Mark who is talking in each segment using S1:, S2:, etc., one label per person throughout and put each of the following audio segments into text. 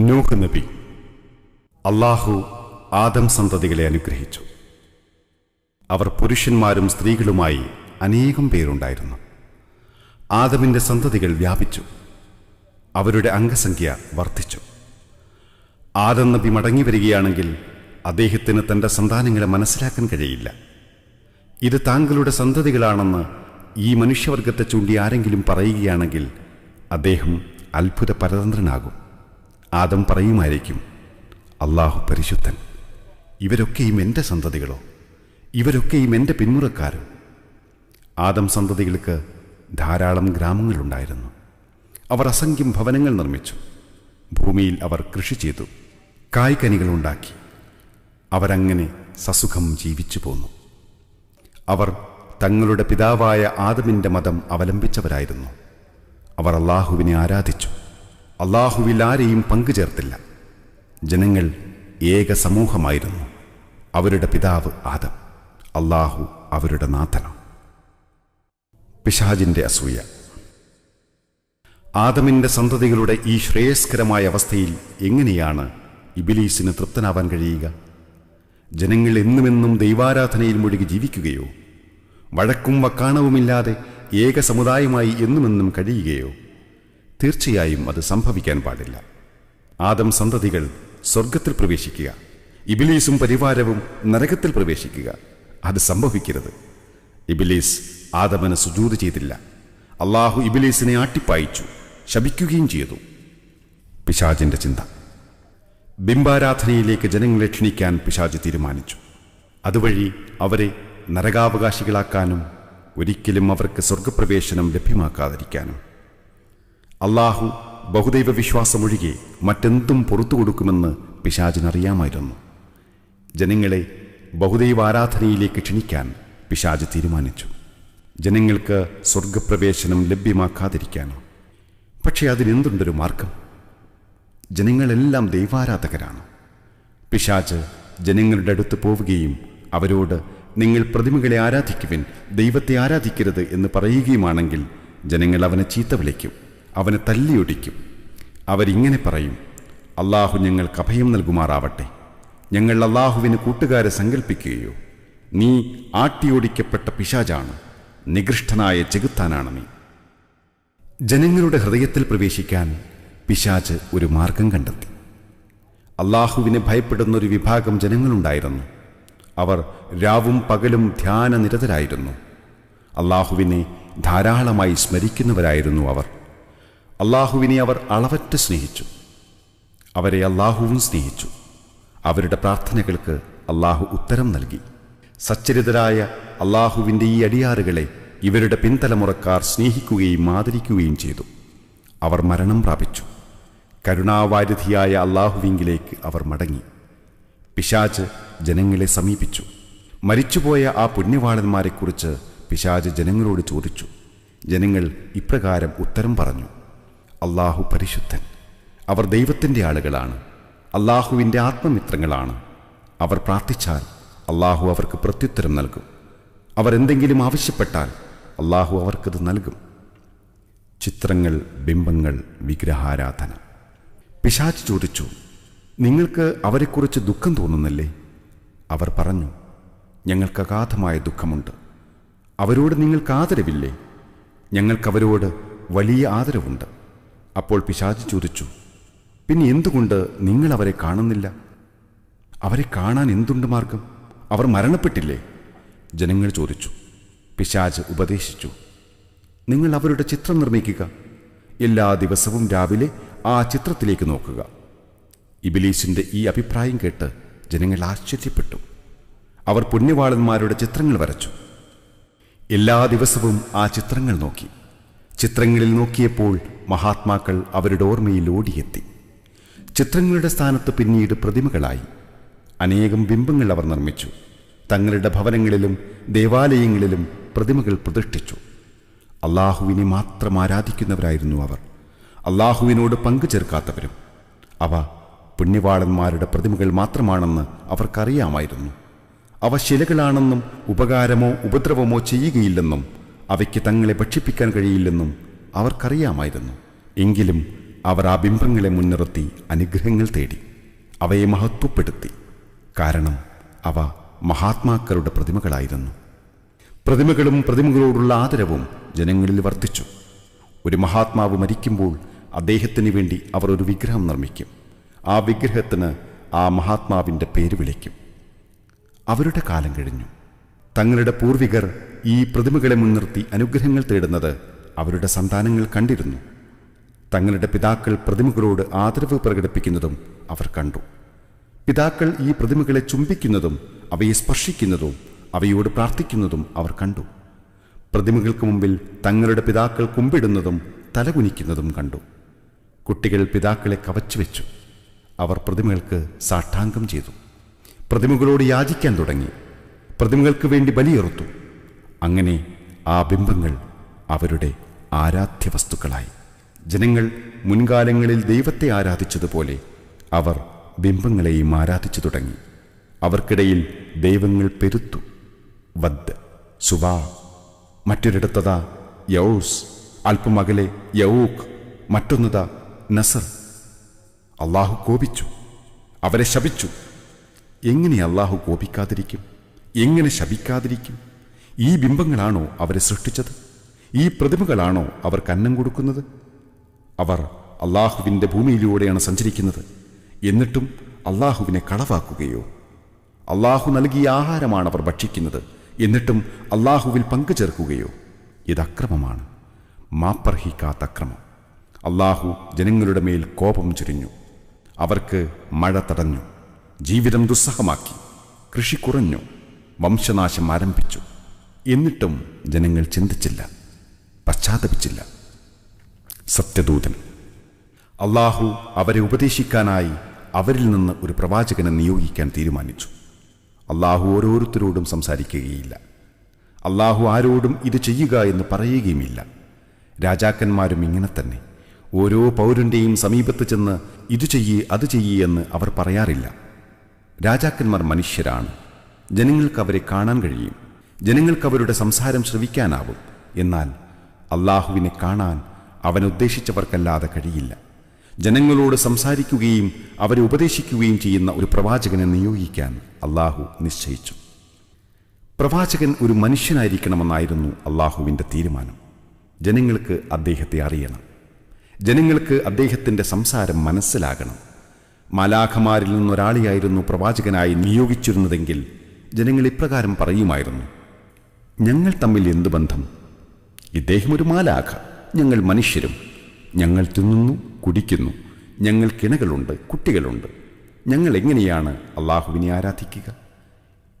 S1: നൂഹ് നബി. അള്ളാഹു ആദം സന്തതികളെ അനുഗ്രഹിച്ചു. അവർ പുരുഷന്മാരും സ്ത്രീകളുമായി അനേകം പേരുണ്ടായിരുന്നു. ആദമിന്റെ സന്തതികൾ വ്യാപിച്ചു. അവരുടെ അംഗസംഖ്യ വർദ്ധിച്ചു. ആദം നബി മടങ്ങി വരികയാണെങ്കിൽ അദ്ദേഹത്തിന് തന്റെ സന്താനങ്ങളെ മനസ്സിലാക്കാൻ കഴിയില്ല. ഇത് താങ്കളുടെ സന്തതികളാണെന്ന് ഈ മനുഷ്യവർഗത്തെ ചൂണ്ടി ആരെങ്കിലും പറയുകയാണെങ്കിൽ അദ്ദേഹം അത്ഭുത പരതന്ത്രനാകും ആദം പറയുമായിരിക്കും അള്ളാഹു പരിശുദ്ധൻ ഇവരൊക്കെയും എന്റെ സന്തതികളോ ഇവരൊക്കെയും എന്റെ പിന്മുറക്കാരും. ആദം സന്തതികൾക്ക് ധാരാളം ഗ്രാമങ്ങളുണ്ടായിരുന്നു. അവർ അസംഖ്യം ഭവനങ്ങൾ നിർമ്മിച്ചു. ഭൂമിയിൽ അവർ കൃഷി ചെയ്തു കായ്ക്കനികളുണ്ടാക്കി അവരങ്ങനെ സസുഖം ജീവിച്ചു പോന്നു. അവർ തങ്ങളുടെ പിതാവായ ആദമിന്റെ മതം അവലംബിച്ചവരായിരുന്നു. അവർ അള്ളാഹുവിനെ ആരാധിച്ചു. അള്ളാഹുവിൽ ആരെയും പങ്കുചേർത്തില്ല. ജനങ്ങൾ ഏക സമൂഹമായിരുന്നു. അവരുടെ പിതാവ് ആദം. അള്ളാഹു അവരുടെ നാഥനം പിശാജിന്റെ അസൂയ. ആദമിന്റെ സന്തതികളുടെ ഈ ശ്രേയസ്കരമായ അവസ്ഥയിൽ എങ്ങനെയാണ് ഇബിലീസിന് തൃപ്തനാവാൻ കഴിയുക? ജനങ്ങൾ എന്നുമെന്നും ദൈവാരാധനയിൽ മുഴുകി ജീവിക്കുകയോ? വഴക്കും വക്കാണവുമില്ലാതെ ഏക സമുദായമായി എന്നുമെന്നും കഴിയുകയോ? തീർച്ചയായും അത് സംഭവിക്കാൻ പാടില്ല. ആദം സന്തതികൾ സ്വർഗത്തിൽ പ്രവേശിക്കുക. ഇബിലീസും പരിവാരവും നരകത്തിൽ പ്രവേശിക്കുക. അത് സംഭവിക്കരുത്. ഇബിലീസ് ആദമന് സുജൂത് ചെയ്തില്ല. അള്ളാഹു ഇബിലീസിനെ ആട്ടിപ്പായിച്ചു. ശപിക്കുകയും ചെയ്തു. പിശാജിന്റെ ചിന്ത. ബിംബാരാധനയിലേക്ക് ജനങ്ങളെ ക്ഷണിക്കാൻ പിശാജ് തീരുമാനിച്ചു. അതുവഴി അവരെ നരകാവകാശികളാക്കാനും ഒരിക്കലും അവർക്ക് സ്വർഗപ്രവേശനം ലഭ്യമാക്കാതിരിക്കാനും. അള്ളാഹു ബഹുദൈവ വിശ്വാസമൊഴികെ മറ്റെന്തും പുറത്തു കൊടുക്കുമെന്ന് പിശാചിനറിയാമായിരുന്നു. ജനങ്ങളെ ബഹുദൈവ ആരാധനയിലേക്ക് ക്ഷണിക്കാൻ പിശാജ് തീരുമാനിച്ചു. ജനങ്ങൾക്ക് സ്വർഗപ്രവേശനം ലഭ്യമാക്കാതിരിക്കാനോ. പക്ഷേ അതിനെന്തുണ്ടൊരു മാർഗം? ജനങ്ങളെല്ലാം ദൈവാരാധകരാണ്. പിശാജ് ജനങ്ങളുടെ അടുത്ത് പോവുകയും അവരോട് നിങ്ങൾ പ്രതിമകളെ ആരാധിക്കുവിൻ ദൈവത്തെ ആരാധിക്കരുത് എന്ന് പറയുകയുമാണെങ്കിൽ ജനങ്ങൾ അവനെ ചീത്ത വിളിക്കും. അവനെ തല്ലിയൊടിക്കും. അവരിങ്ങനെ പറയും അള്ളാഹു ഞങ്ങൾക്ക് അഭയം നൽകുമാറാവട്ടെ. ഞങ്ങൾ അള്ളാഹുവിന് കൂട്ടുകാരെ സങ്കല്പിക്കുകയോ നീ ആട്ടിയോടിക്കപ്പെട്ട പിശാജാണ് നികൃഷ്ടനായ ചെകുത്താനാണ് നീ. ജനങ്ങളുടെ ഹൃദയത്തിൽ പ്രവേശിക്കാൻ പിശാജ് ഒരു മാർഗം കണ്ടെത്തി. അള്ളാഹുവിനെ ഭയപ്പെടുന്ന ഒരു വിഭാഗം ജനങ്ങളുണ്ടായിരുന്നു. അവർ രാവും പകലും ധ്യാനനിരതരായിരുന്നു. അള്ളാഹുവിനെ ധാരാളമായി സ്മരിക്കുന്നവരായിരുന്നു അവർ. അള്ളാഹുവിനെ അവർ അളവറ്റ് സ്നേഹിച്ചു. അവരെ അള്ളാഹുവും സ്നേഹിച്ചു. അവരുടെ പ്രാർത്ഥനകൾക്ക് അള്ളാഹു ഉത്തരം നൽകി. സച്ചരിതരായ അള്ളാഹുവിന്റെ ഈ അടിയാറുകളെ ഇവരുടെ പിൻതലമുറക്കാർ സ്നേഹിക്കുകയും ആദരിക്കുകയും ചെയ്തു. അവർ മരണം പ്രാപിച്ചു. കരുണാവാരിധിയായ അള്ളാഹുവിങ്കിലേക്ക് അവർ മടങ്ങി. പിശാജ് ജനങ്ങളെ സമീപിച്ചു. മരിച്ചുപോയ ആ പുണ്യവാളന്മാരെക്കുറിച്ച് പിശാജ് ജനങ്ങളോട് ചോദിച്ചു. ജനങ്ങൾ ഇപ്രകാരം ഉത്തരം പറഞ്ഞു. അള്ളാഹു പരിശുദ്ധൻ. അവർ ദൈവത്തിന്റെ ആളുകളാണ്. അള്ളാഹുവിന്റെ ആത്മമിത്രങ്ങളാണ്. അവർ പ്രാർത്ഥിച്ചാൽ അള്ളാഹു അവർക്ക് പ്രത്യുത്തരം നൽകും. അവർ എന്തെങ്കിലും ആവശ്യപ്പെട്ടാൽ അള്ളാഹു അവർക്കത് നൽകും. ചിത്രങ്ങൾ ബിംബങ്ങൾ വിഗ്രഹാരാധന. പിശാച്ച് ചോദിച്ചു നിങ്ങൾക്ക് അവരെക്കുറിച്ച് ദുഃഖം തോന്നുന്നില്ലേ? അവർ പറഞ്ഞു ഞങ്ങൾക്ക് അഗാധമായ ദുഃഖമുണ്ട്. അവരോട് നിങ്ങൾക്ക് ആദരവില്ലേ? ഞങ്ങൾക്കവരോട് വലിയ ആദരവുണ്ട്. അപ്പോൾ പിശാജ് ചോദിച്ചു പിന്നെ എന്തുകൊണ്ട് നിങ്ങൾ അവരെ കാണുന്നില്ല? അവരെ കാണാൻ എന്തുണ്ട് മാർഗം? അവർ മരണപ്പെട്ടില്ലേ? ജനങ്ങൾ ചോദിച്ചു. പിശാജ് ഉപദേശിച്ചു നിങ്ങൾ അവരുടെ ചിത്രം നിർമ്മിക്കുക എല്ലാ ദിവസവും രാവിലെ ആ ചിത്രത്തിലേക്ക് നോക്കുക. ഇബിലീസിന്റെ ഈ അഭിപ്രായം കേട്ട് ജനങ്ങൾ ആശ്ചര്യപ്പെട്ടു. അവർ പുണ്യവാളന്മാരുടെ ചിത്രങ്ങൾ വരച്ചു. എല്ലാ ദിവസവും ആ ചിത്രങ്ങൾ നോക്കി. ചിത്രങ്ങളിൽ നോക്കിയപ്പോൾ മഹാത്മാക്കൾ അവരുടെ ഓർമ്മയിൽ ഓടിയെത്തി. ചിത്രങ്ങളുടെ സ്ഥാനത്ത് പിന്നീട് പ്രതിമകളായി. അനേകം ബിംബങ്ങൾ അവർ നിർമ്മിച്ചു. തങ്ങളുടെ ഭവനങ്ങളിലും ദേവാലയങ്ങളിലും പ്രതിമകൾ പ്രതിഷ്ഠിച്ചു. അള്ളാഹുവിനെ മാത്രം ആരാധിക്കുന്നവരായിരുന്നു അവർ. അള്ളാഹുവിനോട് പങ്കു ചേർക്കാത്തവരും. അവ പുണ്യവാളന്മാരുടെ പ്രതിമകൾ മാത്രമാണെന്ന് അവർക്കറിയാമായിരുന്നു. അവ ശിലകളാണെന്നും ഉപകാരമോ ഉപദ്രവമോ ചെയ്യുകയില്ലെന്നും അവയ്ക്ക് തങ്ങളെ ഭക്ഷിപ്പിക്കാൻ കഴിയില്ലെന്നും അവർക്കറിയാമായിരുന്നു. എങ്കിലും അവർ ആ ബിംബങ്ങളെ മുൻനിർത്തി അനുഗ്രഹങ്ങൾ തേടി അവയെ മഹത്വപ്പെടുത്തി. കാരണം അവ മഹാത്മാക്കളുടെ പ്രതിമകളായിരുന്നു. പ്രതിമകളും പ്രതിമകളോടുള്ള ആദരവും ജനങ്ങളിൽ വർദ്ധിച്ചു. ഒരു മഹാത്മാവ് മരിക്കുമ്പോൾ അദ്ദേഹത്തിന് വേണ്ടി അവർ ഒരു വിഗ്രഹം നിർമ്മിക്കും. ആ വിഗ്രഹത്തിന് ആ മഹാത്മാവിന്റെ പേര് വിളിക്കും. അവരുടെ കാലം കഴിഞ്ഞു. തങ്ങളുടെ പൂർവികർ ഈ പ്രതിമകളെ മുൻനിർത്തി അനുഗ്രഹങ്ങൾ തേടുന്നത് അവരുടെ സന്താനങ്ങൾ കണ്ടിരുന്നു. തങ്ങളുടെ പിതാക്കൾ പ്രതിമകളോട് ആദരവ് പ്രകടിപ്പിക്കുന്നതും അവർ കണ്ടു. പിതാക്കൾ ഈ പ്രതിമകളെ ചുംബിക്കുന്നതും അവയെ സ്പർശിക്കുന്നതും അവയോട് പ്രാർത്ഥിക്കുന്നതും അവർ കണ്ടു. പ്രതിമകൾക്ക് മുമ്പിൽ തങ്ങളുടെ പിതാക്കൾ കുമ്പിടുന്നതും തലകുനിക്കുന്നതും കണ്ടു. കുട്ടികൾ പിതാക്കളെ കവച്ചു വെച്ചു. അവർ പ്രതിമകൾക്ക് സാഷ്ടാംഗം ചെയ്തു. പ്രതിമകളോട് യാചിക്കാൻ തുടങ്ങി. പ്രതിമകൾക്ക് വേണ്ടി ബലിയെറുത്തു. അങ്ങനെ ആ ബിംബങ്ങൾ അവരുടെ ആരാധ്യ വസ്തുക്കളായി ജനങ്ങൾ മുൻകാലങ്ങളിൽ ദൈവത്തെ ആരാധിച്ചതുപോലെ അവർ ബിംബങ്ങളെയും ആരാധിച്ചു തുടങ്ങി. അവർക്കിടയിൽ ദൈവങ്ങൾ പെരുത്തു. വദ് സുബാ മറ്റൊരിടത്തതാ യൗസ് അല്പമകലെ യൗക്ക് മറ്റൊന്നതാ നസർ. അള്ളാഹു കോപിച്ചു. അവരെ ശപിച്ചു. എങ്ങനെ അള്ളാഹു കോപിക്കാതിരിക്കും? എങ്ങനെ ശപിക്കാതിരിക്കും? ഈ ബിംബങ്ങളാണോ അവരെ സൃഷ്ടിച്ചത്? ഈ പ്രതിമകളാണോ അവർക്ക് അന്നം കൊടുക്കുന്നത്? അവർ അള്ളാഹുവിന്റെ ഭൂമിയിലൂടെയാണ് സഞ്ചരിക്കുന്നത്. എന്നിട്ടും അള്ളാഹുവിനെ കളവാക്കുകയോ? അള്ളാഹു നൽകിയ ആഹാരമാണ് അവർ ഭക്ഷിക്കുന്നത്. എന്നിട്ടും അള്ളാഹുവിൽ പങ്കുചേർക്കുകയോ ഇത് അക്രമമാണ് മാപ്പർഹിക്കാത്ത അക്രമം. അള്ളാഹു ജനങ്ങളുടെ മേൽ കോപം ചുരിഞ്ഞു. അവർക്ക് മഴ തടഞ്ഞു. ജീവിതം ദുസ്സഹമാക്കി. കൃഷി കുറഞ്ഞു. വംശനാശം ആരംഭിച്ചു. എന്നിട്ടും ജനങ്ങൾ ചിന്തിച്ചില്ല പശ്ചാത്തപിച്ചില്ല. സത്യദൂതൻ അള്ളാഹു അവരെ ഉപദേശിക്കാനായി അവരിൽ നിന്ന് ഒരു പ്രവാചകനെ നിയോഗിക്കാൻ തീരുമാനിച്ചു. അള്ളാഹു ഓരോരുത്തരോടും സംസാരിക്കുകയില്ല. അള്ളാഹു ആരോടും ഇത് ചെയ്യുക എന്ന് പറയുകയുമില്ല. രാജാക്കന്മാരും ഇങ്ങനെ തന്നെ. ഓരോ പൗരന്റെയും സമീപത്ത് ചെന്ന് ഇത് ചെയ്യേ അത് ചെയ്യേ എന്ന് അവർ പറയാറില്ല. രാജാക്കന്മാർ മനുഷ്യരാണ്. ജനങ്ങൾക്ക് അവരെ കാണാൻ കഴിയും. ജനങ്ങൾക്ക് അവരുടെ സംസാരം ശ്രവിക്കാനാവും. എന്നാൽ അള്ളാഹുവിനെ കാണാൻ അവൻ ഉദ്ദേശിച്ചവർക്കല്ലാതെ കഴിയില്ല. ജനങ്ങളോട് സംസാരിക്കുകയും അവരെ ഉപദേശിക്കുകയും ചെയ്യുന്ന ഒരു പ്രവാചകനെ നിയോഗിക്കാൻ അള്ളാഹു നിശ്ചയിച്ചു. പ്രവാചകൻ ഒരു മനുഷ്യനായിരിക്കണമെന്നായിരുന്നു അള്ളാഹുവിന്റെ തീരുമാനം. ജനങ്ങൾക്ക് അദ്ദേഹത്തെ അറിയണം. ജനങ്ങൾക്ക് അദ്ദേഹത്തിന്റെ സംസാരം മനസ്സിലാകണം. മലാഖമാരിൽ നിന്നൊരാളെയായിരുന്നു പ്രവാചകനായി നിയോഗിച്ചിരുന്നതെങ്കിൽ ജനങ്ങൾ ഇപ്രകാരം പറയുമായിരുന്നു. ഞങ്ങൾ തമ്മിൽ എന്ത് ബന്ധം? ഇദ്ദേഹം ഒരു മാലാഖ. ഞങ്ങൾ മനുഷ്യരും. ഞങ്ങൾ തിന്നുന്നു കുടിക്കുന്നു. ഞങ്ങൾ കിണകളുണ്ട് കുട്ടികളുണ്ട്. ഞങ്ങൾ എങ്ങനെയാണ് അള്ളാഹുവിനെ ആരാധിക്കുക?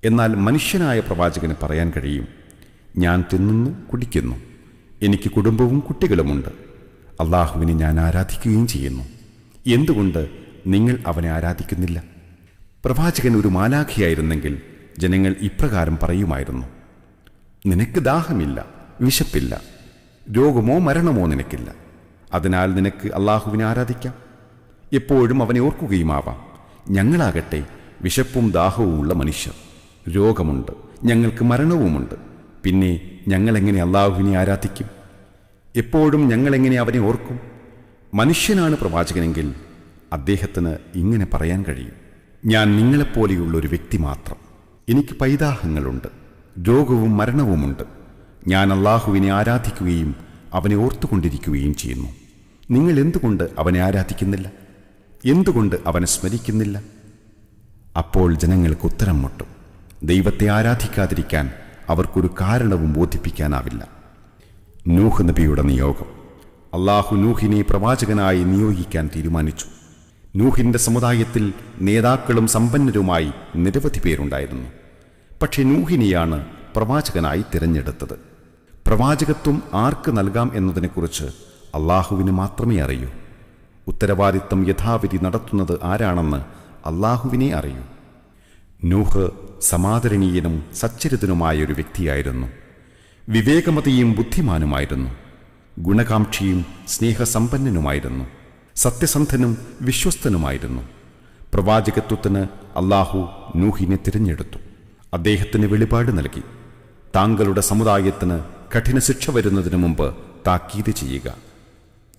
S1: എന്നാൽ മനുഷ്യനായ പ്രവാചകന് പറയാൻ കഴിയും ഞാൻ തിന്നുന്നു കുടിക്കുന്നു. എനിക്ക് കുടുംബവും കുട്ടികളുമുണ്ട്. അള്ളാഹുവിനെ ഞാൻ ആരാധിക്കുകയും ചെയ്യുന്നു. എന്തുകൊണ്ട് നിങ്ങൾ അവനെ ആരാധിക്കുന്നില്ല? പ്രവാചകൻ ഒരു മാലാഖിയായിരുന്നെങ്കിൽ ജനങ്ങൾ ഇപ്രകാരം പറയുമായിരുന്നു. നിനക്ക് ദാഹമില്ല വിശപ്പില്ല രോഗമോ മരണമോ നിനക്കില്ല. അതിനാൽ നിനക്ക് അള്ളാഹുവിനെ ആരാധിക്കാം. എപ്പോഴും അവനെ ഓർക്കുകയുമാവാം. ഞങ്ങളാകട്ടെ വിശപ്പും ദാഹവുമുള്ള മനുഷ്യർ. രോഗമുണ്ട് ഞങ്ങൾക്ക് മരണവുമുണ്ട്. പിന്നെ ഞങ്ങളെങ്ങനെ അള്ളാഹുവിനെ ആരാധിക്കും? എപ്പോഴും ഞങ്ങളെങ്ങനെ അവനെ ഓർക്കും? മനുഷ്യനാണ് പ്രവാചകനെങ്കിൽ അദ്ദേഹത്തിന് ഇങ്ങനെ പറയാൻ കഴിയും. ഞാൻ നിങ്ങളെപ്പോലെയുള്ള ഒരു വ്യക്തി മാത്രം. എനിക്ക് പൈതാഹങ്ങളുണ്ട്. രോഗവും മരണവുമുണ്ട്. ഞാൻ അള്ളാഹുവിനെ ആരാധിക്കുകയും അവനെ ഓർത്തുകൊണ്ടിരിക്കുകയും ചെയ്യുന്നു. നിങ്ങൾ എന്തുകൊണ്ട് അവനെ ആരാധിക്കുന്നില്ല? എന്തുകൊണ്ട് അവനെ സ്മരിക്കുന്നില്ല? അപ്പോൾ ജനങ്ങൾക്ക് ഉത്തരം മുട്ടും. ദൈവത്തെ ആരാധിക്കാതിരിക്കാൻ അവർക്കൊരു കാരണവും ബോധിപ്പിക്കാനാവില്ല. നൂഹ് നബിയുടെ നിയോഗം. അള്ളാഹു നൂഹിനെ പ്രവാചകനായി നിയോഗിക്കാൻ തീരുമാനിച്ചു. നൂഹിന്റെ സമുദായത്തിൽ നേതാക്കളും സമ്പന്നരുമായി നിരവധി പേരുണ്ടായിരുന്നു. പക്ഷെ നൂഹിനെയാണ് പ്രവാചകനായി തിരഞ്ഞെടുത്തത്. പ്രവാചകത്വം ആർക്ക് നൽകാം എന്നതിനെക്കുറിച്ച് അള്ളാഹുവിന് മാത്രമേ അറിയൂ. ഉത്തരവാദിത്തം യഥാവിധി നടത്തുന്നത് ആരാണെന്ന് അള്ളാഹുവിനെ അറിയൂ. നൂഹ് സമാദരണീയനും സച്ചരിതനുമായ ഒരു വ്യക്തിയായിരുന്നു. വിവേകമതിയും ബുദ്ധിമാനുമായിരുന്നു. ഗുണകാംക്ഷിയും സ്നേഹസമ്പന്നനുമായിരുന്നു. സത്യസന്ധനും വിശ്വസ്തനുമായിരുന്നു. പ്രവാചകത്വത്തിന് അള്ളാഹു നൂഹിനെ തിരഞ്ഞെടുത്തു. അദ്ദേഹത്തിന് വെളിപാട് നൽകി. താങ്കളുടെ സമുദായത്തിന് കഠിന ശിക്ഷ വരുന്നതിനു മുമ്പ് താക്കീത് ചെയ്യുക.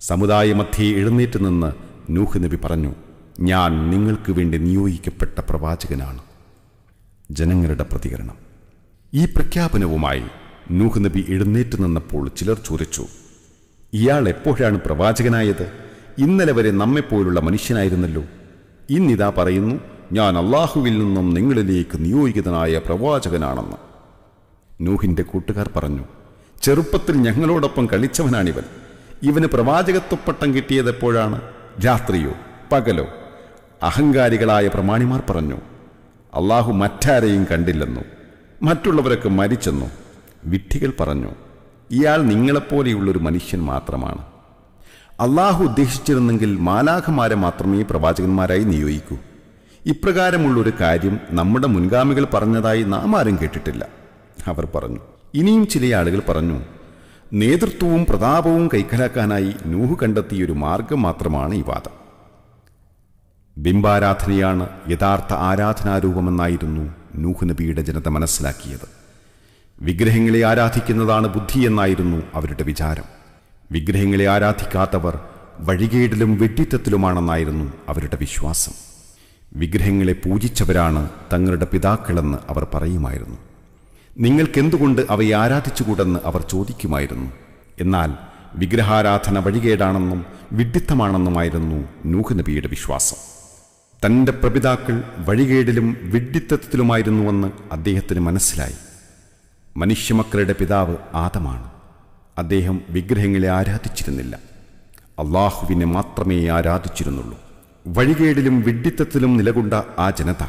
S1: സമുദായമധ്യേ എഴുന്നേറ്റ് നിന്ന് നൂഹ് നബി പറഞ്ഞു ഞാൻ നിങ്ങൾക്ക് വേണ്ടി നിയോഗിക്കപ്പെട്ട പ്രവാചകനാണ്. ജനങ്ങളുടെ പ്രതികരണം. ഈ പ്രഖ്യാപനവുമായി നൂഹ് നബി എഴുന്നേറ്റ് നിന്നപ്പോൾ ചിലർ ചോദിച്ചു ഇയാൾ എപ്പോഴാണ് പ്രവാചകനായത്? ഇന്നലെ വരെ നമ്മെപ്പോലുള്ള മനുഷ്യനായിരുന്നല്ലോ. ഇന്നിതാ പറയുന്നു ഞാൻ അള്ളാഹുവിൽ നിന്നും നിങ്ങളിലേക്ക് നിയോഗിതനായ പ്രവാചകനാണെന്ന്. നൂഹിന്റെ കൂട്ടുകാർ പറഞ്ഞു ചെറുപ്പത്തിൽ ഞങ്ങളോടൊപ്പം കളിച്ചവനാണിവൻ. ഇവന് പ്രവാചകത്വപ്പട്ടം കിട്ടിയത് എപ്പോഴാണ്? രാത്രിയോ പകലോ? അഹങ്കാരികളായ പ്രമാണിമാർ പറഞ്ഞു അള്ളാഹു മറ്റാരെയും കണ്ടില്ലെന്നു മറ്റുള്ളവരൊക്കെ മരിച്ചെന്നു വിഡ്ഢികൾ പറഞ്ഞു ഇയാൾ നിങ്ങളെപ്പോലെയുള്ളൊരു മനുഷ്യൻ മാത്രമാണ്. അള്ളാഹു ഉദ്ദേശിച്ചിരുന്നെങ്കിൽ മാലാഖമാരെ മാത്രമേ പ്രവാചകന്മാരായി നിയോഗിക്കൂ. ഇപ്രകാരമുള്ളൊരു കാര്യം നമ്മുടെ മുൻഗാമികൾ പറഞ്ഞതായി നാം ആരും കേട്ടിട്ടില്ല. അവർ പറഞ്ഞു ഇനിയും ചില ആളുകൾ പറഞ്ഞു നേതൃത്വവും പ്രതാപവും കൈക്കലാക്കാനായി നൂഹ് കണ്ടെത്തിയൊരു മാർഗം മാത്രമാണ് ഈ വാദം. ബിംബാരാധനയാണ് യഥാർത്ഥ ആരാധനാരൂപമെന്നായിരുന്നു നൂഹ് നബിയുടെ ജനത മനസ്സിലാക്കിയത്. വിഗ്രഹങ്ങളെ ആരാധിക്കുന്നതാണ് ബുദ്ധി എന്നായിരുന്നു അവരുടെ വിചാരം. വിഗ്രഹങ്ങളെ ആരാധിക്കാത്തവർ വഴികേടിലും വെട്ടിത്തത്തിലുമാണെന്നായിരുന്നു അവരുടെ വിശ്വാസം. വിഗ്രഹങ്ങളെ പൂജിച്ചവരാണ് തങ്ങളുടെ പിതാക്കളെന്ന് അവർ പറയുമായിരുന്നു. നിങ്ങൾക്കെന്തുകൊണ്ട് അവയെ ആരാധിച്ചുകൂടെന്ന് അവർ ചോദിക്കുമായിരുന്നു. എന്നാൽ വിഗ്രഹാരാധന വഴികേടാണെന്നും വിഡ്ഢിത്തമാണെന്നുമായിരുന്നു നൂഹ് നബിയുടെ വിശ്വാസം. തന്റെ പ്രപിതാക്കൾ വഴികേടിലും വിഡ്ഢിത്തത്തിലുമായിരുന്നുവെന്ന് അദ്ദേഹത്തിന് മനസ്സിലായി. മനുഷ്യമക്കളുടെ പിതാവ് ആദമാണ്. അദ്ദേഹം വിഗ്രഹങ്ങളെ ആരാധിച്ചിരുന്നില്ല. അള്ളാഹുവിനെ മാത്രമേ ആരാധിച്ചിരുന്നുള്ളൂ. വഴികേടിലും വിഡ്ഢിത്തത്തിലും നിലകൊണ്ട ആ ജനത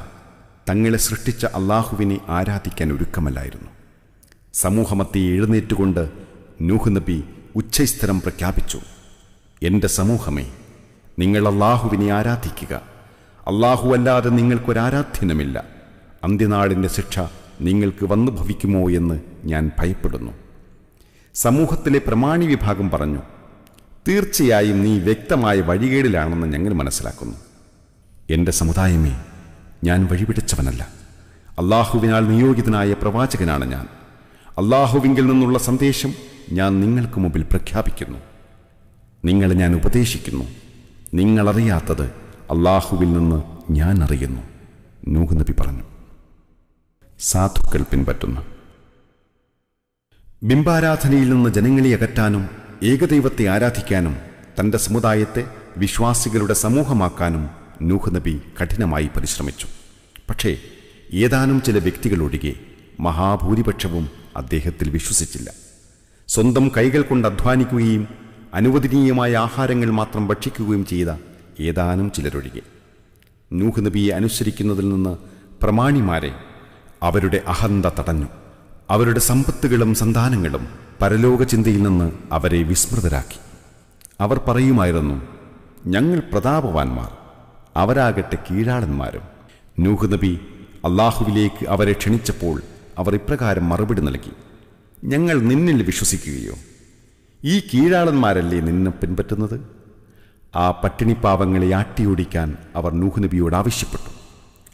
S1: തങ്ങളെ സൃഷ്ടിച്ച അള്ളാഹുവിനെ ആരാധിക്കാൻ ഒരുക്കമല്ലായിരുന്നു. സമൂഹമത്തെ എഴുന്നേറ്റുകൊണ്ട് നൂഹ് നബി ഉച്ചസ്ഥരം പ്രഖ്യാപിച്ചു. എന്റെ സമൂഹമേ നിങ്ങൾ അള്ളാഹുവിനെ ആരാധിക്കുക. അള്ളാഹു അല്ലാതെ നിങ്ങൾക്കൊരാരാധ്യനമില്ല അന്ത്യനാളിന്റെ ശിക്ഷ നിങ്ങൾക്ക് വന്നു ഭവിക്കുമോ എന്ന് ഞാൻ ഭയപ്പെടുന്നു. സമൂഹത്തിലെ പ്രമാണി വിഭാഗം പറഞ്ഞു തീർച്ചയായും നീ വ്യക്തമായ വഴികേടിലാണെന്ന് ഞങ്ങൾ മനസ്സിലാക്കുന്നു. എന്റെ സമുദായമേ ഞാൻ വഴിപിടിച്ചവനല്ല. അള്ളാഹുവിനാൽ നിയോഗിതനായ പ്രവാചകനാണ് ഞാൻ. അള്ളാഹുവിങ്കിൽ നിന്നുള്ള സന്ദേശം ഞാൻ നിങ്ങൾക്ക് മുമ്പിൽ പ്രഖ്യാപിക്കുന്നു. നിങ്ങളെ ഞാൻ ഉപദേശിക്കുന്നു. നിങ്ങളറിയാത്തത് അള്ളാഹുവിൽ നിന്ന് ഞാൻ അറിയുന്നു നൂഹ് നബി പറഞ്ഞു. സാധുക്കൾ പിൻപറ്റുന്നു. ബിംബാരാധനയിൽ നിന്ന് ജനങ്ങളെ അകറ്റാനും ഏകദൈവത്തെ ആരാധിക്കാനും തന്റെ സമുദായത്തെ വിശ്വാസികളുടെ സമൂഹമാക്കാനും നൂഹ് നബി കഠിനമായി പരിശ്രമിച്ചു. പക്ഷേ ഏതാനും ചില വ്യക്തികളൊഴികെ മഹാഭൂരിപക്ഷവും അദ്ദേഹത്തിൽ വിശ്വസിച്ചില്ല. സ്വന്തം കൈകൾ കൊണ്ട് അധ്വാനിക്കുകയും അനുവദനീയമായ ആഹാരങ്ങൾ മാത്രം ഭക്ഷിക്കുകയും ചെയ്ത ഏതാനും ചിലരൊഴികെ. നൂഹ് നബിയെ അനുസരിക്കുന്നതിൽ നിന്ന് പ്രമാണിമാരെ അവരുടെ അഹന്ത തടഞ്ഞു. അവരുടെ സമ്പത്തുകളും സന്താനങ്ങളും പരലോക ചിന്തയിൽ നിന്ന് അവരെ വിസ്മൃതരാക്കി. അവർ പറയുമായിരുന്നു ഞങ്ങൾ പ്രതാപവാന്മാർ അവരാകട്ടെ കീഴാളന്മാരും. നൂഹ് നബി അള്ളാഹുവിലേക്ക് അവരെ ക്ഷണിച്ചപ്പോൾ അവർ ഇപ്രകാരം മറുപടി നൽകി ഞങ്ങൾ നിന്നിൽ വിശ്വസിക്കുകയോ? ഈ കീഴാളന്മാരല്ലേ നിന്നെ പിൻപറ്റുന്നത്? ആ പട്ടിണിപ്പാവങ്ങളെ ആട്ടിയോടിക്കാൻ അവർ നൂഹ് നബിയോട് ആവശ്യപ്പെട്ടു.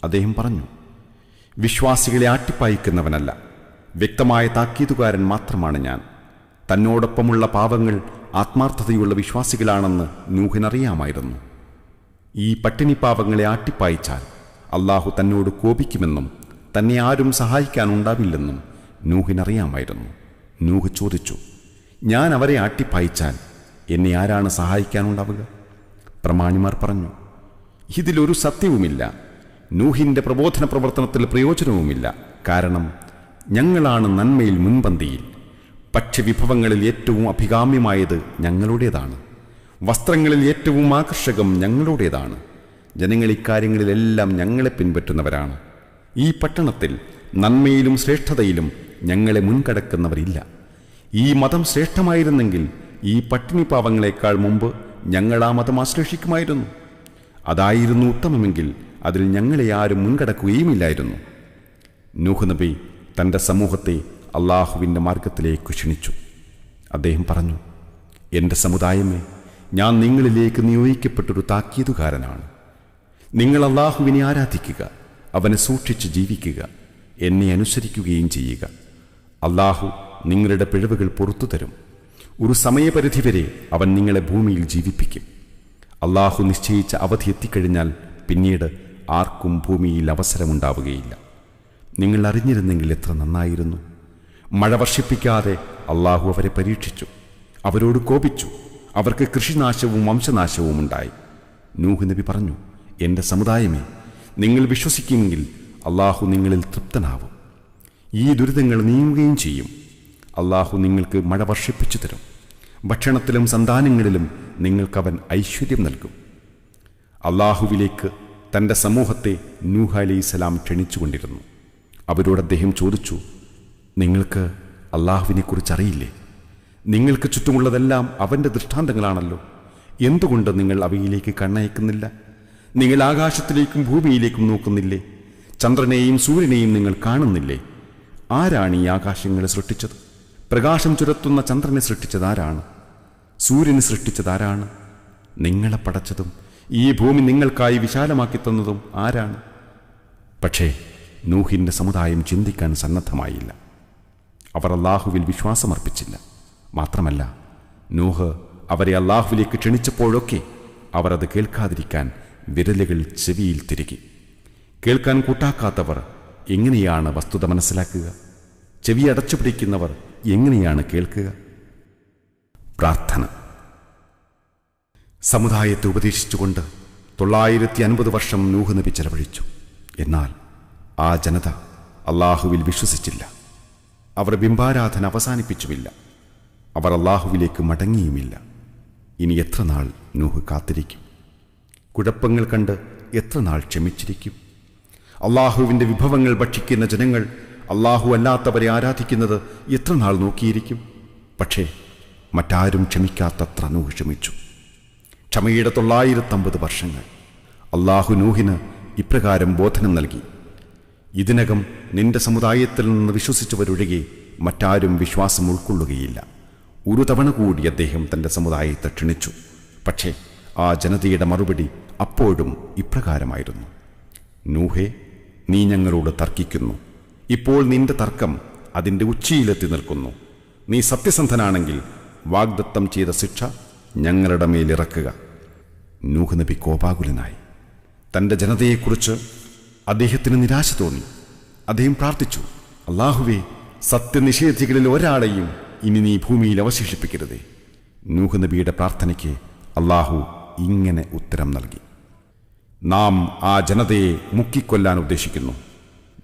S1: അദ്ദേഹം പറഞ്ഞു വിശ്വാസികളെ ആട്ടിപ്പായിക്കുന്നവനല്ല വ്യക്തമായ താക്കീതുകാരൻ മാത്രമാണ് ഞാൻ. തന്നോടൊപ്പമുള്ള പാവങ്ങൾ ആത്മാർത്ഥതയുള്ള വിശ്വാസികളാണെന്ന് നൂഹിനറിയാമായിരുന്നു. ഈ പട്ടിണി പട്ടിണിപ്പാവങ്ങളെ ആട്ടിപ്പായിച്ചാൽ അള്ളാഹു തന്നോട് കോപിക്കുമെന്നും തന്നെ ആരും സഹായിക്കാനുണ്ടാവില്ലെന്നും നൂഹിനറിയാമായിരുന്നു. നൂഹ് ചോദിച്ചു ഞാൻ അവരെ ആട്ടിപ്പായിച്ചാൽ എന്നെ ആരാണ് സഹായിക്കാനുണ്ടാവുക? പ്രമാണിമാർ പറഞ്ഞു ഇതിലൊരു സത്യവുമില്ല. നൂഹിന്റെ പ്രബോധന പ്രവർത്തനത്തിൽ പ്രയോജനവുമില്ല. കാരണം ഞങ്ങളാണ് നന്മയിൽ മുൻപന്തിയിൽ. ഭക്ഷ്യവിഭവങ്ങളിൽ ഏറ്റവും അഭികാമ്യമായത് ഞങ്ങളുടേതാണ്. വസ്ത്രങ്ങളിൽ ഏറ്റവും ആകർഷകം ഞങ്ങളുടേതാണ്. ജനങ്ങൾ ഇക്കാര്യങ്ങളിലെല്ലാം ഞങ്ങളെ പിൻപറ്റുന്നവരാണ്. ഈ പട്ടണത്തിൽ നന്മയിലും ശ്രേഷ്ഠതയിലും ഞങ്ങളെ മുൻകടക്കുന്നവരില്ല. ഈ മതം ശ്രേഷ്ഠമായിരുന്നെങ്കിൽ ഈ പട്ടിണി പാവങ്ങളെക്കാൾ മുമ്പ് ഞങ്ങൾ ആ മതം ആശ്ലേഷിക്കുമായിരുന്നു. അതായിരുന്നു ഉത്തമമെങ്കിൽ അതിൽ ഞങ്ങളെ ആരും മുൻകടക്കുകയുമില്ലായിരുന്നു. നൂഹ് നബി തന്റെ സമൂഹത്തെ അള്ളാഹുവിന്റെ മാർഗത്തിലേക്ക് ക്ഷണിച്ചു. അദ്ദേഹം പറഞ്ഞു എന്റെ സമുദായമേ ഞാൻ നിങ്ങളിലേക്ക് നിയോഗിക്കപ്പെട്ടൊരു താക്കീതുകാരനാണ്. നിങ്ങൾ അള്ളാഹുവിനെ ആരാധിക്കുക അവനെ സൂക്ഷിച്ച് ജീവിക്കുക എന്നെ അനുസരിക്കുകയും ചെയ്യുക. അള്ളാഹു നിങ്ങളുടെ പിഴവുകൾ പുറത്തു തരും. ഒരു സമയപരിധി വരെ അവൻ നിങ്ങളെ ഭൂമിയിൽ ജീവിപ്പിക്കും. അള്ളാഹു നിശ്ചയിച്ച അവധി എത്തിക്കഴിഞ്ഞാൽ പിന്നീട് ആർക്കും ഭൂമിയിൽ അവസരമുണ്ടാവുകയില്ല. നിങ്ങൾ അറിഞ്ഞിരുന്നെങ്കിൽ എത്ര നന്നായിരുന്നു. മഴ വർഷിപ്പിക്കാതെ അള്ളാഹു അവരെ പരീക്ഷിച്ചു. അവരോട് കോപിച്ചു. അവർക്ക് കൃഷിനാശവും വംശനാശവും ഉണ്ടായി. നൂഹ് നബി പറഞ്ഞു എന്റെ സമുദായമേ നിങ്ങൾ വിശ്വസിക്കുമെങ്കിൽ അള്ളാഹു നിങ്ങളിൽ തൃപ്തനാവും. ഈ ദുരിതങ്ങൾ നീങ്ങുകയും ചെയ്യും. അള്ളാഹു നിങ്ങൾക്ക് മഴ വർഷിപ്പിച്ചു തരും. ഭക്ഷണത്തിലും സന്താനങ്ങളിലും നിങ്ങൾക്കവൻ ഐശ്വര്യം നൽകും. അള്ളാഹുവിലേക്ക് തന്റെ സമൂഹത്തെ നൂഹ അലൈഹിസ്സലാം ക്ഷണിച്ചുകൊണ്ടിരുന്നു. അവരോട് അദ്ദേഹം ചോദിച്ചു നിങ്ങൾക്ക് അള്ളാഹുവിനെക്കുറിച്ച് അറിയില്ലേ നിങ്ങൾക്ക് ചുറ്റുമുള്ളതെല്ലാം അവന്റെ ദൃഷ്ടാന്തങ്ങളാണല്ലോ. എന്തുകൊണ്ട് നിങ്ങൾ അവയിലേക്ക് കണ്ണയക്കുന്നില്ല? നിങ്ങൾ ആകാശത്തിലേക്കും ഭൂമിയിലേക്കും നോക്കുന്നില്ലേ? ചന്ദ്രനെയും സൂര്യനെയും നിങ്ങൾ കാണുന്നില്ലേ? ആരാണ് ഈ ആകാശങ്ങളെ സൃഷ്ടിച്ചത്? പ്രകാശം ചുരത്തുന്ന ചന്ദ്രനെ സൃഷ്ടിച്ചത് ആരാണ്? സൂര്യനെ സൃഷ്ടിച്ചത് ആരാണ്? നിങ്ങളെ പടച്ചതും ഈ ഭൂമി നിങ്ങൾക്കായി വിശാലമാക്കി തന്നതും ആരാണ്? പക്ഷേ നൂഹിന്റെ സമുദായം ചിന്തിക്കാൻ സന്നദ്ധമായില്ല. അവർ അള്ളാഹുവിൽ വിശ്വാസമർപ്പിച്ചില്ല. മാത്രമല്ല നൂഹ് അവരെ അള്ളാഹുവിലേക്ക് ക്ഷണിച്ചപ്പോഴൊക്കെ അവർ അത് കേൾക്കാതിരിക്കാൻ വിരലുകൾ ചെവിയിൽ തിരികെ. കേൾക്കാൻ കൂട്ടാക്കാത്തവർ എങ്ങനെയാണ് വസ്തുത മനസ്സിലാക്കുക? ചെവി അടച്ചു പിടിക്കുന്നവർ എങ്ങനെയാണ് കേൾക്കുക? പ്രാർത്ഥന. സമുദായത്തെ ഉപദേശിച്ചുകൊണ്ട് തൊള്ളായിരത്തി അൻപത് വർഷം നൂഹ് നബി ചെലവഴിച്ചു. എന്നാൽ ആ ജനത അള്ളാഹുവിൽ വിശ്വസിച്ചില്ല. അവർ ബിംബാരാധന അവസാനിപ്പിച്ചുമില്ല അവർ അള്ളാഹുവിലേക്ക് മടങ്ങിയുമില്ല. ഇനി എത്ര നാൾ നൂഹ് കാത്തിരിക്കും? കുഴപ്പങ്ങൾ കണ്ട് എത്ര നാൾ ക്ഷമിച്ചിരിക്കും? അള്ളാഹുവിന്റെ വിഭവങ്ങൾ ഭക്ഷിക്കുന്ന ജനങ്ങൾ അള്ളാഹു അല്ലാത്തവരെ ആരാധിക്കുന്നത് എത്ര നാൾ നോക്കിയിരിക്കും? പക്ഷേ മറ്റാരും ക്ഷമിക്കാത്തത്ര നൂഹ് ക്ഷമിച്ചു. ക്ഷമയുടെ തൊള്ളായിരത്തമ്പത് വർഷങ്ങൾ. അള്ളാഹു നൂഹിന് ഇപ്രകാരം ബോധനം നൽകി. ഇതിനകം നിന്റെ സമുദായത്തിൽ നിന്ന് വിശ്വസിച്ചവരൊഴികെ മറ്റാരും വിശ്വാസം ഉൾക്കൊള്ളുകയില്ല. ഒരു തവണ കൂടി അദ്ദേഹം തന്റെ സമുദായത്തെ ക്ഷണിച്ചു. പക്ഷേ ആ ജനതയുടെ മറുപടി അപ്പോഴും ഇപ്രകാരമായിരുന്നു. നൂഹെ നീ ഞങ്ങളോട് തർക്കിക്കുന്നു. ഇപ്പോൾ നിന്റെ തർക്കം അതിന്റെ ഉച്ചിയിലെത്തി നിൽക്കുന്നു. നീ സത്യസന്ധനാണെങ്കിൽ വാഗ്ദത്തം ചെയ്ത ശിക്ഷ ഞങ്ങളുടെ മേലിറക്കുക നൂഹ് നബി കോപാകുലനായി. തന്റെ ജനതയെക്കുറിച്ച് അദ്ദേഹത്തിന് നിരാശ തോന്നി. അദ്ദേഹം പ്രാർത്ഥിച്ചു അള്ളാഹുവേ സത്യനിഷേധികളിൽ ഒരാളെയും ഇനി നീ ഭൂമിയിൽ അവശേഷിപ്പിക്കരുതേ. നൂഹ് നബിയുടെ പ്രാർത്ഥനയ്ക്ക് അള്ളാഹു ഇങ്ങനെ ഉത്തരം നൽകി. നാം ആ ജനതയെ മുക്കിക്കൊല്ലാൻ ഉദ്ദേശിക്കുന്നു.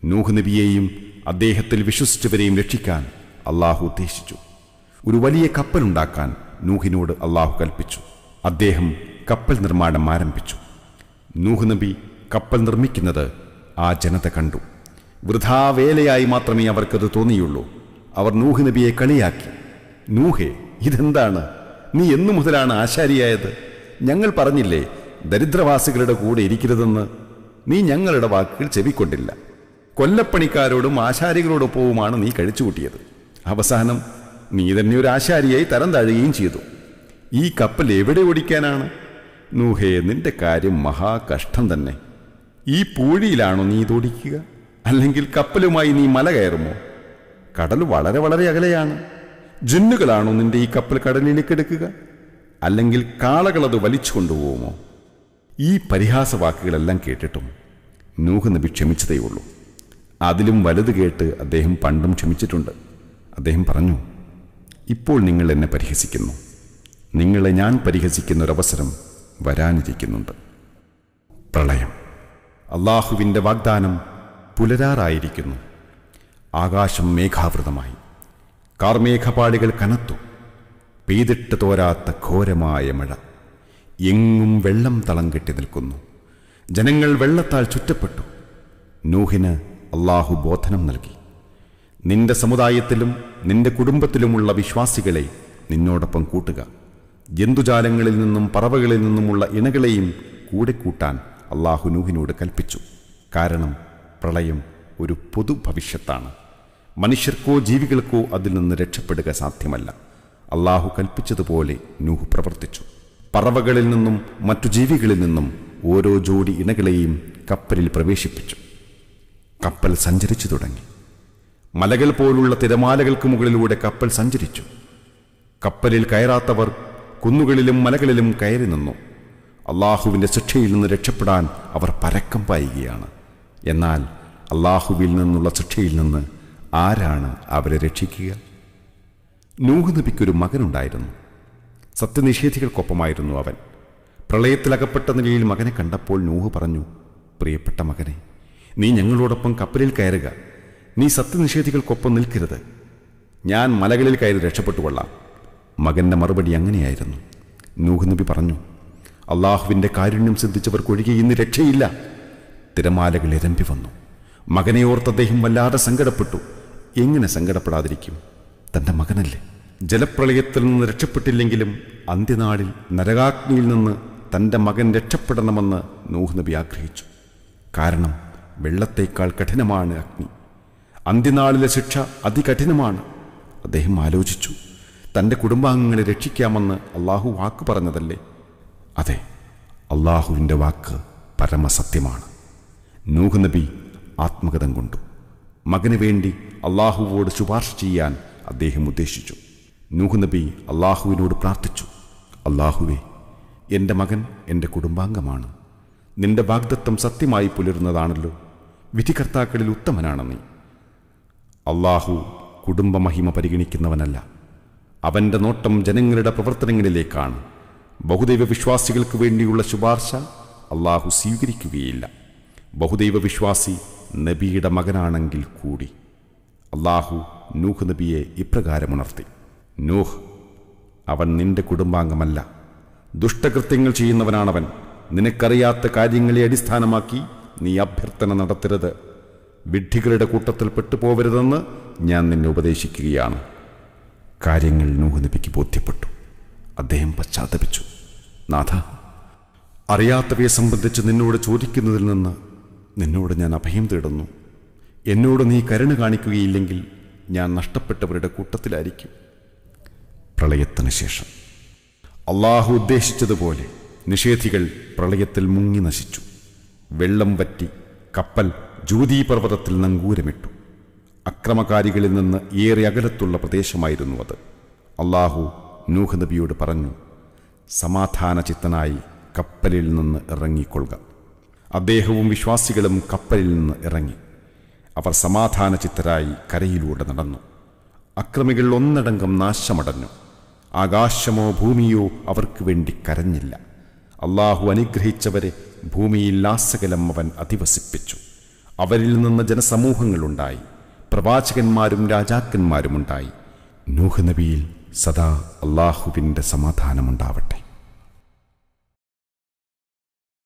S1: നൂഹ് നബിയെയും അദ്ദേഹത്തിൽ വിശ്വസിച്ചവരെയും രക്ഷിക്കാൻ അള്ളാഹു ഉദ്ദേശിച്ചു. ഒരു വലിയ കപ്പലുണ്ടാക്കാൻ നൂഹിനോട് അള്ളാഹു കൽപ്പിച്ചു. അദ്ദേഹം കപ്പൽ നിർമ്മാണം ആരംഭിച്ചു. നൂഹ് നബി കപ്പൽ നിർമ്മിക്കുന്നത് ആ ജനത കണ്ടു. വൃഥാവേലയായി മാത്രമേ അവർക്കത് തോന്നിയുള്ളൂ. അവർ നൂഹ് നബിയെ കളിയാക്കി. നൂഹെ ഇതെന്താണ്? നീ എന്നു മുതലാണ് ആശാരിയായത്? ഞങ്ങൾ പറഞ്ഞില്ലേ ദരിദ്രവാസികളുടെ കൂടെ ഇരിക്കരുതെന്ന്? നീ ഞങ്ങളുടെ വാക്കുകൾ ചെവിക്കൊണ്ടില്ല. കൊല്ലപ്പണിക്കാരോടും ആശാരികളോടൊപ്പവുമാണ് നീ കഴിച്ചുകൂട്ടിയത്. അവസാനം നീ തന്നെ ഒരു ആശാരിയായി തരം താഴുകയും ചെയ്തു. ഈ കപ്പൽ എവിടെ ഓടിക്കാനാണ്? നൂഹേ നിന്റെ കാര്യം മഹാകഷ്ടം തന്നെ. ഈ പൂഴിയിലാണോ നീ തോടിക്കുക അല്ലെങ്കിൽ കപ്പലുമായി നീ മല കയറുമോ? കടൽ വളരെ വളരെ അകലെയാണ്. ജിന്നുകളാണോ നിന്റെ ഈ കപ്പൽ കടലിലേക്ക് എടുക്കുക? അല്ലെങ്കിൽ കാളകളത് വലിച്ചു കൊണ്ടുപോകുമോ? ഈ പരിഹാസവാക്കുകളെല്ലാം കേട്ടിട്ടും നൂഹ് നബി ക്ഷമിച്ചതേയുള്ളൂ അതിലും വലുത് കേട്ട് അദ്ദേഹം പണ്ടും ക്ഷമിച്ചിട്ടുണ്ട്. അദ്ദേഹം പറഞ്ഞു ഇപ്പോൾ നിങ്ങൾ എന്നെ പരിഹസിക്കുന്നു. നിങ്ങളെ ഞാൻ പരിഹസിക്കുന്നൊരവസരം വരാനിരിക്കുന്നുണ്ട്. പ്രളയം. അള്ളാഹുവിന്റെ വാഗ്ദാനം പുലരാറായിരിക്കുന്നു. ആകാശം മേഘാവൃതമായി. കാർമേഘപാളികൾ കനത്തു. പെയ്തിട്ട് തോരാത്ത ഘോരമായ മഴ. എങ്ങും വെള്ളം തളം കെട്ടി നിൽക്കുന്നു. ജനങ്ങൾ വെള്ളത്താൽ ചുറ്റപ്പെട്ടു. നൂഹിന് അള്ളാഹു ബോധനം നൽകി. നിന്റെ സമുദായത്തിലും നിന്റെ കുടുംബത്തിലുമുള്ള വിശ്വാസികളെ നിന്നോടൊപ്പം കൂട്ടുക. ജന്തുജാലങ്ങളിൽ നിന്നും പറവകളിൽ നിന്നുമുള്ള ഇണകളെയും കൂടെ കൂട്ടാൻ അള്ളാഹു നൂഹിനോട് കൽപ്പിച്ചു. കാരണം പ്രളയം ഒരു പൊതു ഭവിഷ്യത്താണ്. മനുഷ്യർക്കോ ജീവികൾക്കോ അതിൽ നിന്ന് രക്ഷപ്പെടുക സാധ്യമല്ല. അള്ളാഹു കൽപ്പിച്ചതുപോലെ നൂഹ് പ്രവർത്തിച്ചു. പറവകളിൽ നിന്നും മറ്റു ജീവികളിൽ നിന്നും ഓരോ ജോഡി ഇണകളെയും കപ്പലിൽ പ്രവേശിപ്പിച്ചു. കപ്പൽ സഞ്ചരിച്ചു തുടങ്ങി. മലകൾ പോലുള്ള തിരമാലകൾക്ക് മുകളിലൂടെ കപ്പൽ സഞ്ചരിച്ചു. കപ്പലിൽ കയറാത്തവർ കുന്നുകളിലും മലകളിലും കയറി നിന്നു. അള്ളാഹുവിന്റെ ശിക്ഷയിൽ നിന്ന് രക്ഷപ്പെടാൻ അവർ പരക്കം പായുകയാണ്. എന്നാൽ അള്ളാഹുവിൽ നിന്നുള്ള ശിക്ഷയിൽ നിന്ന് ആരാണ് അവരെ രക്ഷിക്കുക? നൂഹ് നബിക്കൊരു മകനുണ്ടായിരുന്നു. സത്യനിഷേധികൾക്കൊപ്പമായിരുന്നു അവൻ. പ്രളയത്തിലകപ്പെട്ട നിലയിൽ മകനെ കണ്ടപ്പോൾ നൂഹ് പറഞ്ഞു പ്രിയപ്പെട്ട മകനെ നീ ഞങ്ങളോടൊപ്പം കപ്പലിൽ കയറുക. നീ സത്യനിഷേധികൾക്കൊപ്പം നിൽക്കരുത്. ഞാൻ മലകളിൽ കയറി രക്ഷപ്പെട്ടുകൊള്ളാം. മകന്റെ മറുപടി അങ്ങനെയായിരുന്നു. നൂഹ് നബി പറഞ്ഞു അള്ളാഹുവിന്റെ കാരുണ്യം സിദ്ധിച്ചവർക്കൊഴികെ ഇന്ന് രക്ഷയില്ല. തിരമാലകൾ ഇരമ്പി വന്നു. മകനെ ഓർത്ത് അദ്ദേഹം വല്ലാതെ സങ്കടപ്പെട്ടു. എങ്ങനെ സങ്കടപ്പെടാതിരിക്കും? തന്റെ മകനല്ലേ. ജലപ്രളയത്തിൽ നിന്ന് രക്ഷപ്പെട്ടില്ലെങ്കിലും അന്ത്യനാളിൽ നരകാഗ്നിയിൽ നിന്ന് തന്റെ മകൻ രക്ഷപ്പെടണമെന്ന് നൂഹ് നബി ആഗ്രഹിച്ചു. കാരണം വെള്ളത്തേക്കാൾ കഠിനമാണ് അഗ്നി. അന്ത്യനാളിലെ ശിക്ഷ അതികഠിനമാണ്. അദ്ദേഹം ആലോചിച്ചു തന്റെ കുടുംബാംഗങ്ങളെ രക്ഷിക്കാമെന്ന് അള്ളാഹു വാക്ക് പറഞ്ഞതല്ലേ? അതെ അള്ളാഹുവിന്റെ വാക്ക് പരമസത്യമാണ്. നൂഹ് നബി ആത്മകഥം കൊണ്ടു. മകന് വേണ്ടി അള്ളാഹുവോട് ശുപാർശ ചെയ്യാൻ അദ്ദേഹം ഉദ്ദേശിച്ചു. നൂഹ് നബി അള്ളാഹുവിനോട് പ്രാർത്ഥിച്ചു. അള്ളാഹുവേ എന്റെ മകൻ എന്റെ കുടുംബാംഗമാണ്. നിന്റെ വാഗ്ദത്വം സത്യമായി പുലരുന്നതാണല്ലോ. വിധികർത്താക്കളിൽ ഉത്തമനാണ് നീ. അള്ളാഹു കുടുംബമഹിമ പരിഗണിക്കുന്നവനല്ല. അവന്റെ നോട്ടം ജനങ്ങളുടെ പ്രവർത്തനങ്ങളിലേക്കാണ്. ബഹുദൈവ വിശ്വാസികൾക്ക് വേണ്ടിയുള്ള ശുപാർശ അള്ളാഹു സ്വീകരിക്കുകയില്ല. ബഹുദൈവ വിശ്വാസി നബിയുടെ മകനാണെങ്കിൽ കൂടി. അള്ളാഹു നൂഹ് നബിയെ ഇപ്രകാരം ഉണർത്തി. നൂഹ് അവൻ നിന്റെ കുടുംബാംഗമല്ല. ദുഷ്ടകൃത്യങ്ങൾ ചെയ്യുന്നവനാണവൻ. നിനക്കറിയാത്ത കാര്യങ്ങളെ അടിസ്ഥാനമാക്കി നീ അഭ്യർത്ഥന നടത്തരുത്. വിഡ്ഢികളുടെ കൂട്ടത്തിൽ പെട്ടുപോകരുതെന്ന് ഞാൻ നിന്നെ ഉപദേശിക്കുകയാണ്. കാര്യങ്ങൾ നൂഹ് നബിക്ക് ബോധ്യപ്പെട്ടു. അദ്ദേഹം പശ്ചാത്തപിച്ചു. നാഥ അറിയാത്തവയെ സംബന്ധിച്ച് നിന്നോട് ചോദിക്കുന്നതിൽ നിന്ന് നിന്നോട് ഞാൻ അഭയം തേടുന്നു. എന്നോട് നീ കരുണ കാണിക്കുകയില്ലെങ്കിൽ ഞാൻ നഷ്ടപ്പെട്ടവരുടെ കൂട്ടത്തിലായിരിക്കും. പ്രളയത്തിന് ശേഷം. അള്ളാഹു ഉദ്ദേശിച്ചതുപോലെ നിഷേധികൾ പ്രളയത്തിൽ മുങ്ങി നശിച്ചു. വെള്ളം വറ്റി കപ്പൽ ജൂതീ പർവതത്തിൽ നങ്കൂരമിട്ടു. അക്രമകാരികളിൽ നിന്ന് ഏറെ അകലത്തുള്ള പ്രദേശമായിരുന്നു അത്. അള്ളാഹു നൂഹ് നബിയോട് പറഞ്ഞു സമാധാന ചിത്തനായി കപ്പലിൽ നിന്ന് ഇറങ്ങിക്കൊള്ളുക. അദ്ദേഹവും വിശ്വാസികളും കപ്പലിൽ നിന്ന് ഇറങ്ങി. അവർ സമാധാന ചിത്തരായി കരയിലൂടെ നടന്നു. അക്രമികൾ ഒന്നടങ്കം നാശമടഞ്ഞു. ആകാശമോ ഭൂമിയോ അവർക്ക് വേണ്ടി കരഞ്ഞില്ല. അള്ളാഹു അനുഗ്രഹിച്ചവരെ ഭൂമിയിൽ ലാസകലം അവൻ അധിവസിപ്പിച്ചു. അവരിൽ നിന്ന് ജനസമൂഹങ്ങളുണ്ടായി. പ്രവാചകന്മാരും രാജാക്കന്മാരുമുണ്ടായി നൂഹ് നബിയിൽ സദാ അള്ളാഹുവിന്റെ സമാധാനമുണ്ടാവട്ടെ.